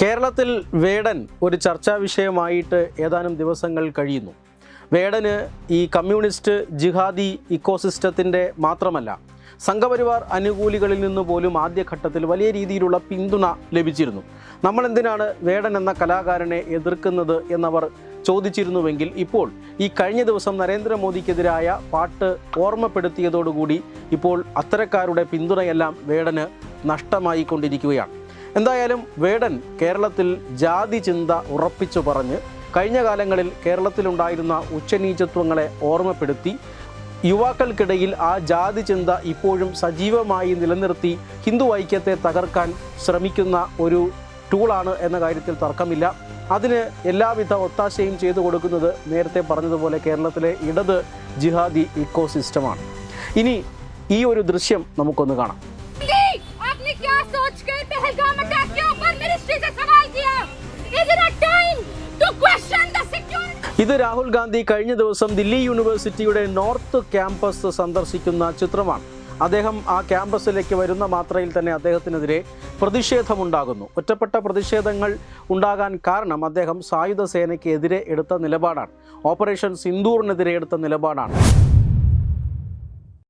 കേരളത്തിൽ വേടൻ ഒരു ചർച്ചാ വിഷയമായിട്ട് ഏതാനും ദിവസങ്ങൾ കഴിയുന്നു. വേടന് ഈ കമ്മ്യൂണിസ്റ്റ് ജിഹാദി ഇക്കോസിസ്റ്റത്തിന്റെ മാത്രമല്ല സംഘപരിവാർ അനുകൂലികളിൽ നിന്ന് പോലും ആദ്യഘട്ടത്തിൽ വലിയ രീതിയിലുള്ള പിന്തുണ ലഭിച്ചിരുന്നു. നമ്മൾ എന്തിനാണ് വേടൻ എന്ന കലാകാരനെ എതിർക്കുന്നത് എന്നവർ ചോദിച്ചിരുന്നുവെങ്കിൽ ഇപ്പോൾ ഈ കഴിഞ്ഞ ദിവസം നരേന്ദ്രമോദിക്കെതിരായ പാട്ട് ഓർമ്മപ്പെടുത്തിയതോടുകൂടി ഇപ്പോൾ അത്തരക്കാരുടെ പിന്തുണയെല്ലാം വേടന് നഷ്ടമായിക്കൊണ്ടിരിക്കുകയാണ്. എന്തായാലും വേടൻ കേരളത്തിൽ ജാതി ചിന്ത ഉറപ്പിച്ചു പറഞ്ഞ് കഴിഞ്ഞ കാലങ്ങളിൽ കേരളത്തിലുണ്ടായിരുന്ന ഉച്ചനീചത്വങ്ങളെ ഓർമ്മപ്പെടുത്തി യുവാക്കൾക്കിടയിൽ ആ ജാതി ചിന്ത ഇപ്പോഴും സജീവമായി നിലനിർത്തി ഹിന്ദു ഐക്യത്തെ തകർക്കാൻ ശ്രമിക്കുന്ന ഒരു ടൂളാണ് എന്ന കാര്യത്തിൽ തർക്കമില്ല. അതിന് എല്ലാവിധ ഒത്താശയും ചെയ്തു കൊടുക്കുന്നത് നേരത്തെ പറഞ്ഞതുപോലെ കേരളത്തിലെ ഇടത് ജിഹാദി ഇക്കോസിസ്റ്റമാണ്. ഇനി ഈ ഒരു ദൃശ്യം നമുക്കൊന്ന് കാണാം. ഇത് രാഹുൽ ഗാന്ധി കഴിഞ്ഞ ദിവസം ദില്ലി യൂണിവേഴ്സിറ്റിയുടെ നോർത്ത് ക്യാമ്പസ് സന്ദർശിക്കുന്ന ചിത്രമാണ്. അദ്ദേഹം ആ ക്യാമ്പസിലേക്ക് വരുന്ന മാത്രയിൽ തന്നെ അദ്ദേഹത്തിനെതിരെ പ്രതിഷേധമുണ്ടാകുന്നു. ഒറ്റപ്പെട്ട പ്രതിഷേധങ്ങൾ ഉണ്ടാകാൻ കാരണം അദ്ദേഹം സായുധ സേനയ്ക്കെതിരെ എടുത്ത നിലപാടാണ്. ഓപ്പറേഷൻ സിന്ദൂറിനെതിരെ എടുത്ത നിലപാടാണ്.